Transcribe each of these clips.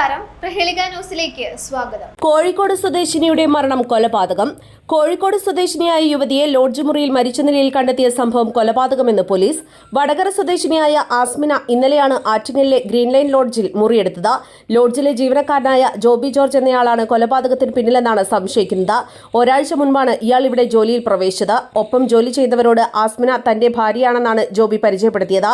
നമസ്കാരം. പ്രഹേളിക ന്യൂസിലേക്ക് സ്വാഗതം. കോഴിക്കോട് സ്വദേശിനിയുടെ മരണം കൊലപാതകം. കോഴിക്കോട് സ്വദേശിനിയായ യുവതിയെ ലോഡ്ജ് മുറിയിൽ മരിച്ച നിലയിൽ കണ്ടെത്തിയ സംഭവം കൊലപാതകമെന്ന് പോലീസ്. വടകര സ്വദേശിനിയായ ആസ്മിന ഇന്നലെയാണ് ആറ്റിങ്ങലിലെ ഗ്രീൻ ലൈൻ ലോഡ്ജിൽ മുറിയെടുത്തത്. ലോഡ്ജിലെ ജീവനക്കാരനായ ജോബി ജോർജ് എന്നയാളാണ് കൊലപാതകത്തിന് പിന്നിലെന്നാണ് സംശയിക്കുന്നത്. ഒരാഴ്ച മുൻപാണ് ഇയാൾ ഇവിടെ ജോലിയിൽ പ്രവേശിച്ചത്. ഒപ്പം ജോലി ചെയ്തവരോട് ആസ്മിന തന്റെ ഭാര്യയാണെന്നാണ് ജോബി പരിചയപ്പെടുത്തിയത്.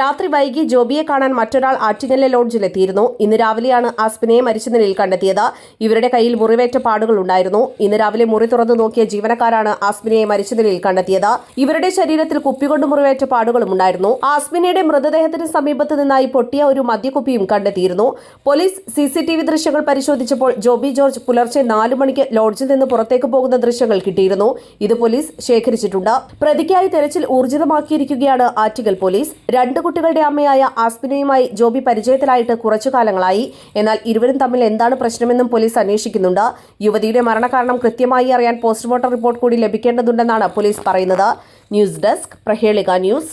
രാത്രി വൈകി ജോബിയെ കാണാൻ മറ്റൊരാൾ ആറ്റിങ്ങലിലെ ലോഡ്ജിലെത്തിയിരുന്നു. ഇന്ന് രാവിലെയാണ് ആസ്മിനയെ മരിച്ച നിലയിൽ കണ്ടെത്തിയത്. ഇവരുടെ കയ്യിൽ മുറിവേറ്റ പാടുകൾ ഉണ്ടായിരുന്നു. ഇന്ന് രാവിലെ മുറി തുറന്നു നോക്കിയ ജീവനക്കാരാണ് ആസ്മിനയെ മരിച്ച നിലയിൽ കണ്ടെത്തിയത്. ഇവരുടെ ശരീരത്തിൽ കുപ്പികൊണ്ട് മുറിവേറ്റ പാടുകളും ഉണ്ടായിരുന്നു. ആസ്മിനയുടെ മൃതദേഹത്തിന് സമീപത്ത് നിന്നായി പൊട്ടിയ ഒരു മദ്യക്കുപ്പിയും കണ്ടെത്തിയിരുന്നു. പോലീസ് സി ദൃശ്യങ്ങൾ പരിശോധിച്ചപ്പോൾ ജോബി ജോർജ് പുലർച്ചെ നാലു മണിക്ക് ലോഡ്ജിൽ നിന്ന് പുറത്തേക്ക് പോകുന്ന ദൃശ്യങ്ങൾ കിട്ടിയിരുന്നു. ഇത് പോലീസ് ശേഖരിച്ചിട്ടുണ്ട്. പ്രതിക്കായി തെരച്ചിൽ ഊർജിതമാക്കിയിരിക്കുകയാണ് ആറ്റിങ്ങൽ പോലീസ്. രണ്ട് കുട്ടികളുടെ അമ്മയായ ആസ്മിനയുമായി ജോബി പരിചയത്തിലായിട്ട് കുറച്ചു കാലങ്ങളായി. എന്നാൽ ഇരുവരും തമ്മിൽ എന്താണ് പ്രശ്നമെന്നും പോലീസ് അന്വേഷിക്കുന്നുണ്ട്. യുവതിയുടെ മരണകാരണം കൃത്യമായി അറിയാൻ പോസ്റ്റ്മോർട്ടം റിപ്പോർട്ട് കൂടി ലഭിക്കേണ്ടതുണ്ടെന്നാണ് പോലീസ് പറയുന്നത്. News desk Prahelika news.